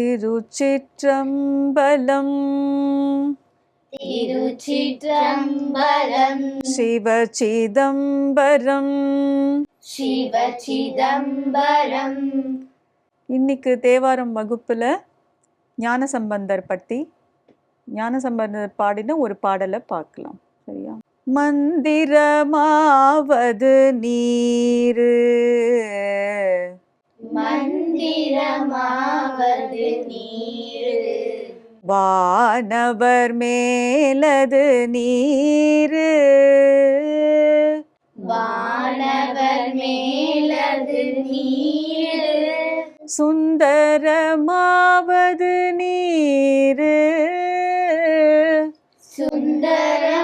திருச்சிற்றம்பலம். திருச்சிற்றம்பலம். சிவசிதம்பரம் சிவசிதம்பரம் இன்னைக்கு தேவாரம் வகுப்புல ஞானசம்பந்தர் பற்றி ஞானசம்பந்தர் பாடின ஒரு பாடலை பார்க்கலாம். சரியா? மந்திரமாவது நீரு. மந்திரமாவது நீரு. வானவர் மேலது நீரு. வானவர் மேலது நீரு. சுந்தரமாவது நீரு. சுந்தரமாவது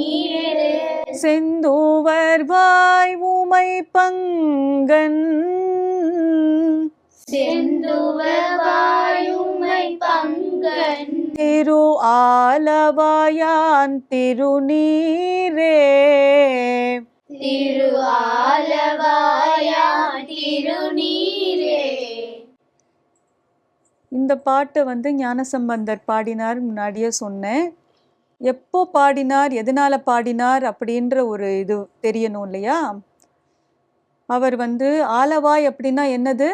செந்தூவர் வாய் உமை பங்கன். செந்துவாயுமை பங்கன். திரு ஆலவாயான் திருநீரே. திரு ஆலவாயா திருநீரே. இந்த பாட்டு வந்து ஞானசம்பந்தர் பாடினார் முன்னாடியே சொன்னேன். எப்போ பாடினார் எதனால பாடினார் அப்படின்ற ஒரு இது தெரியணும் இல்லையா? அவர் வந்து ஆலவாய் அப்படின்னா என்னது?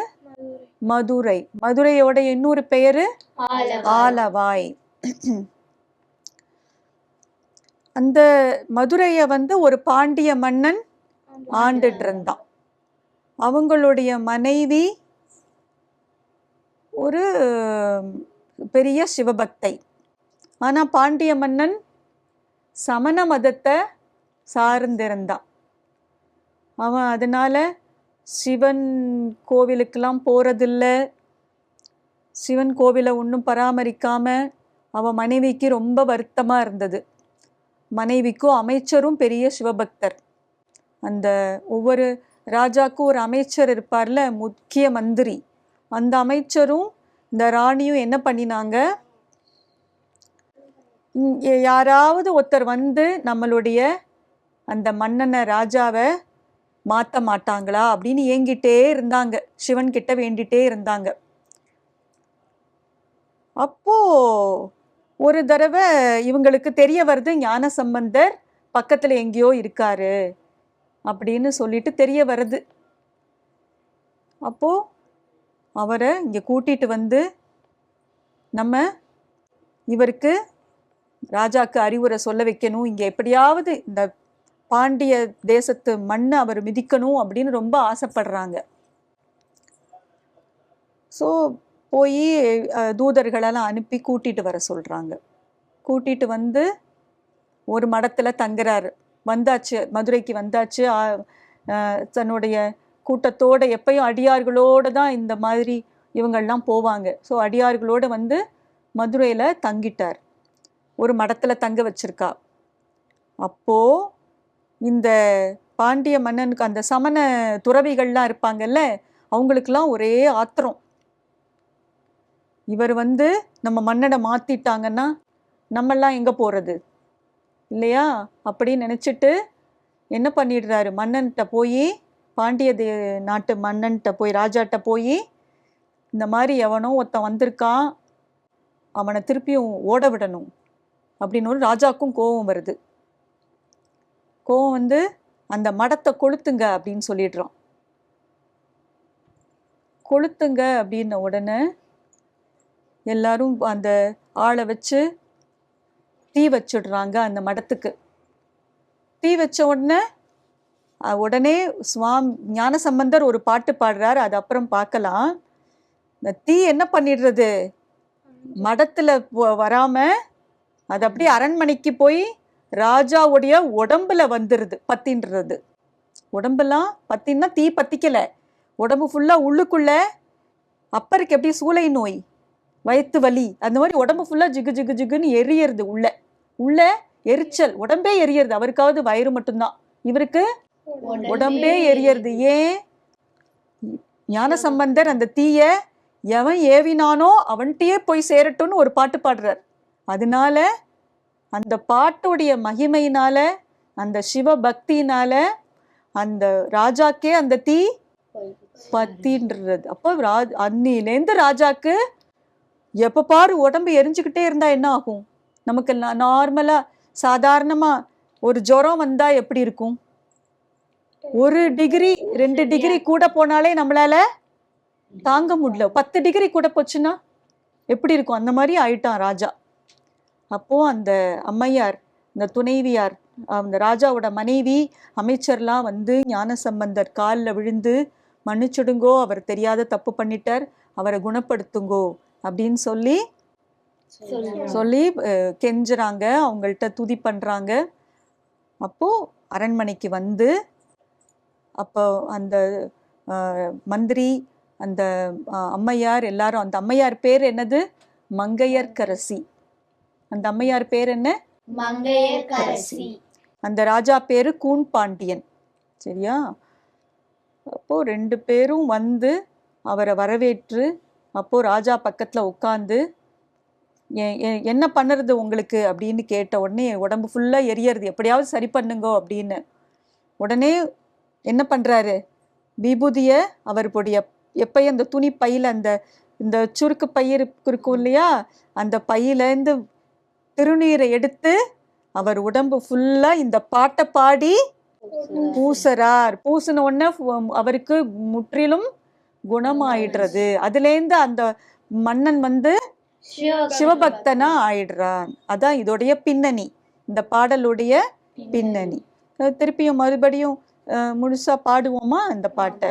மதுரை. மதுரையோட இன்னொரு பெயரு? ஆலவாய். ஆலவாய் அந்த மதுரையை வந்து ஒரு பாண்டிய மன்னன் ஆண்டுட்டு இருந்தான் அவங்களுடைய மனைவி ஒரு பெரிய சிவபக்தை. ஆனால் பாண்டிய மன்னன் சமண மதத்தை சார்ந்திருந்தான். அவன் அதனால் சிவன் கோவிலுக்கெல்லாம் போகிறதில்ல சிவன் கோவிலை ஒன்றும் பராமரிக்காமல் அவன் மனைவிக்கு ரொம்ப வருத்தமாக இருந்தது. மனைவிக்கும் அமைச்சரும் பெரிய சிவபக்தர். அந்த ஒவ்வொரு ராஜாக்கும் ஒரு அமைச்சர் இருப்பார்ல முக்கிய மந்திரி. அந்த அமைச்சரும் இந்த ராணியும் என்ன பண்ணினாங்க? யாராவது ஒருத்தர் வந்து நம்மளுடைய அந்த மன்னனை ராஜாவை மாற்ற மாட்டாங்களா அப்படின்னு ஏங்கிட்டே இருந்தாங்க. சிவன் கிட்ட வேண்டிட்டே இருந்தாங்க. அப்போ ஒரு தடவை இவங்களுக்கு தெரிய வருது ஞான சம்பந்தர் பக்கத்தில் எங்கேயோ இருக்காரு அப்படின்னு சொல்லிட்டு தெரிய வருது. அப்போ அவரை இங்கே கூட்டிட்டு வந்து நம்ம இவருக்கு ராஜாக்கு அறிவுரை சொல்ல வைக்கணும். இங்கே எப்படியாவது இந்த பாண்டிய தேசத்து மண்ணை அவர் மிதிக்கணும் அப்படின்னு ரொம்ப ஆசைப்படுறாங்க. ஸோ போய் தூதர்களெல்லாம் அனுப்பி கூட்டிகிட்டு வர சொல்கிறாங்க கூட்டிகிட்டு வந்து ஒரு மடத்தில் தங்குறாரு. வந்தாச்சு மதுரைக்கு வந்தாச்சு. தன்னுடைய கூட்டத்தோட எப்பயும் அடியார்களோடு தான் இந்த மாதிரி இவங்கள்லாம் போவாங்க. ஸோ அடியார்களோடு வந்து மதுரையில் தங்கிட்டார். ஒரு மடத்தில் தங்க வச்சிருக்கா. அப்போது இந்த பாண்டிய மன்னனுக்கு அந்த சமண துறவிகள்லாம் இருப்பாங்கல்ல அவங்களுக்கெல்லாம் ஒரே ஆத்திரம். இவர் வந்து நம்ம மன்னனை மாற்றிட்டாங்கன்னா நம்மெல்லாம் எங்கே போகிறது இல்லையா? அப்படின்னு நினச்சிட்டு என்ன பண்ணிடுறாரு? மன்னன்கிட்ட போய் பாண்டிய தே நாட்டு மன்னன்கிட்ட போய் ராஜாட்ட போய் இந்த மாதிரி எவனோ ஒருத்தன் வந்திருக்கான் அவனை திருப்பியும் ஓட விடணும். அப்படின்னு ஒரு ராஜாக்கும் கோபம் வருது. கோவம் வந்து அந்த மடத்தை கொளுத்துங்க அப்படின்னு சொல்லிடுறோம். கொளுத்துங்க அப்படின்ன உடனே எல்லாரும் அந்த ஆளை வச்சு தீ வச்சிடுறாங்க அந்த மடத்துக்கு. தீ வச்ச உடனே உடனே உடனே சுவாமி ஞானசம்பந்தர் ஒரு பாட்டு பாடுறார் அது அப்புறம் பார்க்கலாம். இந்த தீ என்ன பண்ணிடுறது? மடத்தில் வ- அது அப்படியே அரண்மனைக்கு போய் ராஜாவுடைய உடம்புல வந்துருது பத்தின்றது. உடம்பெல்லாம் பத்தின்னா தீ பத்திக்கல. உடம்பு ஃபுல்லா உள்ளுக்குள்ள அப்பருக்கு எப்படி சூளை நோய் வயிற்று வலி அந்த மாதிரி உடம்பு ஃபுல்லா ஜிகு ஜிகு ஜிகுன்னு எரியறது உள்ள. உள்ள எரிச்சல் உடம்பே எரியறது. அவருக்காவது வயிறு மட்டும்தான். இவருக்கு உடம்பே எரியறது. ஏன்? ஞான சம்பந்தர் அந்த தீய எவன் ஏவினானோ அவன்கிட்டயே போய் சேரட்டும்னு ஒரு பாட்டு பாடுறார். அதனால அந்த பாட்டுடைய மகிமையினால அந்த சிவ பக்தியினால அந்த ராஜாக்கே அந்த தீ பத்தின்றது. அப்போ ராஜ் அன்னிலேருந்து ராஜாக்கு எப்ப பாரு உடம்பு எரிஞ்சுக்கிட்டே இருந்தா என்ன ஆகும்? நமக்கு நார்மலா சாதாரணமா ஒரு ஜுரம் வந்தா எப்படி இருக்கும்? ஒரு டிகிரி ரெண்டு டிகிரி கூட போனாலே நம்மளால தாங்க முடியல. பத்து டிகிரி கூட போச்சுன்னா எப்படி இருக்கும்? அந்த மாதிரி ஆயிட்டான் ராஜா. அப்போ அந்த அம்மையார் இந்த துணைவியார் அந்த ராஜாவோட மனைவி அமைச்சர்லாம் வந்து ஞான சம்பந்தர் காலில் விழுந்து மன்னிச்சுடுங்கோ அவர் தெரியாத தப்பு பண்ணிட்டார் அவரை குணப்படுத்துங்கோ அப்படின்னு சொல்லி சொல்லி கெஞ்சுறாங்க. அவங்கள்ட்ட துதி பண்றாங்க. அப்போ அரண்மனைக்கு வந்து அப்போ அந்த மந்திரி அந்த அம்மையார் எல்லாரும் அந்த அம்மையார் பேர் என்னது? மங்கையர்க்கரசி. அந்த அம்மையார் பேர் என்ன? மங்கையர்கரசி அந்த ராஜா பேரு கூன் பாண்டியன். சரியா? அப்போ ரெண்டு பேரும் வந்து அவரை வரவேற்று அப்போ ராஜா பக்கத்துல உட்காந்து என்ன பண்ணுறது உங்களுக்கு? அப்படின்னு கேட்ட உடனே உடம்பு ஃபுல்லா எரியறது. எப்படியாவது சரி பண்ணுங்கோ அப்படின்னு. உடனே என்ன பண்றாரு? விபூதிய அவருடைய எப்பயும் அந்த துணி பையில அந்த இந்த சுருக்கு பை இருக்கு- இருக்கும் இல்லையா? அந்த பையிலேருந்து திருநீரை எடுத்து அவர் உடம்பு ஃபுல்லா இந்த பாட்டை பாடி பூசறார். பூசின உடனே அவருக்கு முற்றிலும் குணமாயிடுறது. அதுலேருந்து அந்த மன்னன் வந்து சிவபக்தனா ஆயிடுறான். அதான் இதோடைய பின்னணி. இந்த பாடலுடைய பின்னணி. திருப்பியும் மறுபடியும் முழுசா பாடுவோமா இந்த பாட்டை?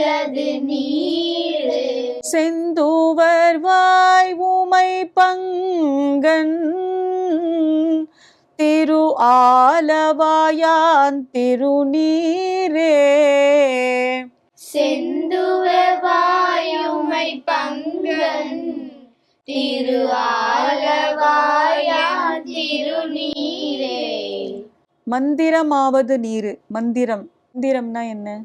உள்ளது நீரு. செந்தூவர் வாய் உமை பங்கன். திரு ஆலவாயான் திருநீரே. செந்துவ வாயுமை பங்கன். திரு ஆலவாயா திருநீரே. மந்திரமாவது நீரு. மந்திரம். மந்திரம்னா என்ன?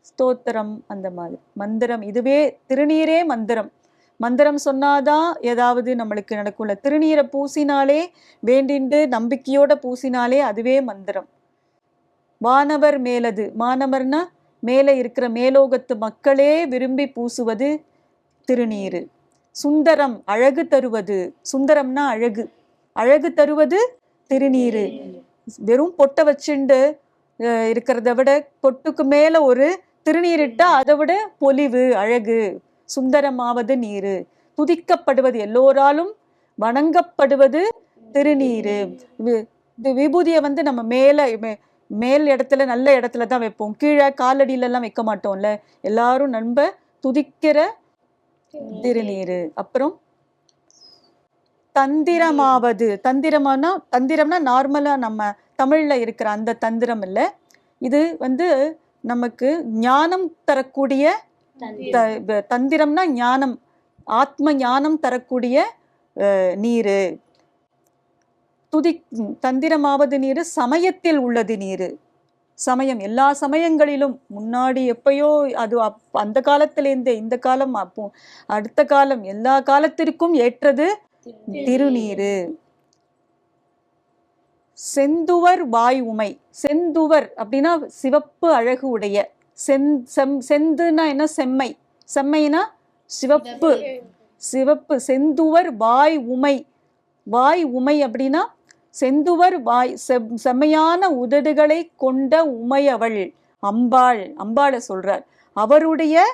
ஸ்தோத்திரம் அந்த மாதிரி. மந்திரம் இதுவே திருநீரே மந்திரம். மந்திரம் சொன்னாதான் ஏதாவது நம்மளுக்கு நடக்கும்ல. திருநீரை பூசினாலே வேண்டிண்டு நம்பிக்கையோட பூசினாலே அதுவே மந்திரம். வானவர் மேலது. மானவர்னா மேலே இருக்கிற மேலோகத்து மக்களே விரும்பி பூசுவது திருநீரு. சுந்தரம் அழகு தருவது. சுந்தரம்னா அழகு. அழகு தருவது திருநீரு. வெறும் பொட்டை வச்சுண்டு இருக்கிறத விட பொட்டுக்கு மேல ஒரு திருநீரிட்டா அதை விட பொலிவு அழகு. சுந்தரமாவது நீரு. துதிக்கப்படுவது எல்லோராலும் வணங்கப்படுவது திருநீரு. வி- இது விபூதியை வந்து நம்ம மேல மே- மேல் இடத்துல நல்ல இடத்துல தான் வைப்போம். கீழே காலடியில எல்லாம் வைக்க மாட்டோம்ல. எல்லாரும் நண்ப துதிக்கிற திருநீரு. அப்புறம் தந்திரமாவது. தந்திரமானா தந்திரம்னா நார்மலா நம்ம தமிழ்ல இருக்கிற அந்த தந்திரம் இல்ல. இது வந்து நமக்கு ஞானம் தரக்கூடிய தந்திரம்னா ஞானம் ஆத்ம ஞானம் தரக்கூடிய நீரு. துதி தந்திரமாவது நீரு சமயத்தில் உள்ளது நீரு. சமயம் எல்லா சமயங்களிலும். முன்னாடி எப்பயோ அது அப் அந்த காலத்திலேருந்தே இந்த காலம் அப்போ அடுத்த காலம் எல்லா காலத்திற்கும் ஏற்றது திருநீரு. செந்துவர் வாய் உமை. செந்துவர் அப்படின்னா சிவப்பு அழகு உடைய. செந் செம் செந்துன்னா என்ன? செம்மை. செம்மைனா சிவப்பு. சிவப்பு. செந்துவர் வாய் உமை. வாய் உமை அப்படின்னா செந்துவர் வாய் செம் செம்மையான உதடுகளை கொண்ட உமையவள் அம்பாள். அம்பாளை சொல்றார். அவருடைய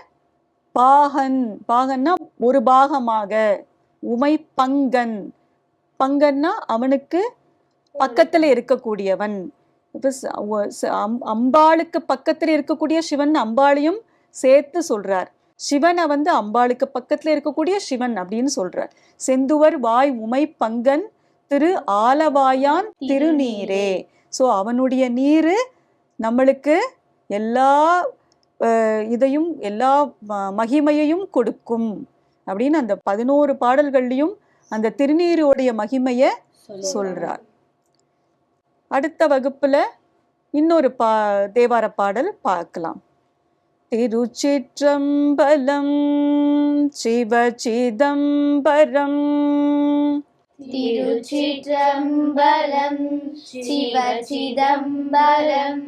பாகன். பாகன்னா ஒரு பாகமாக. உமை பங்கன். பங்கன்னா அவனுக்கு பக்கத்துல இருக்கக்கூடியவன். அம்பாளுக்கு பக்கத்துல இருக்கக்கூடிய சிவன் அம்பாளையும் சேர்த்து சொல்றார். சிவனை வந்து அம்பாளுக்கு பக்கத்துல இருக்கக்கூடிய சிவன் அப்படின்னு சொல்றார். செந்துவர் வாய் உமை பங்கன் திரு ஆலவாயான் திருநீரே. சோ அவனுடைய நீரு நம்மளுக்கு எல்லா இதையும் எல்லா மகிமையையும் கொடுக்கும். அப்படின்னு அந்த பதினோரு பாடல்கள்லயும் அந்த திருநீருடைய மகிமைய சொல்றார். அடுத்த வகுப்புல இன்னொரு பா தேவார பாடல் பார்க்கலாம். திருச்சிற்றம்பலம் சிவ சிதம்பரம் திருச்சிற்றம்பலம் சிவ சிதம்பரம்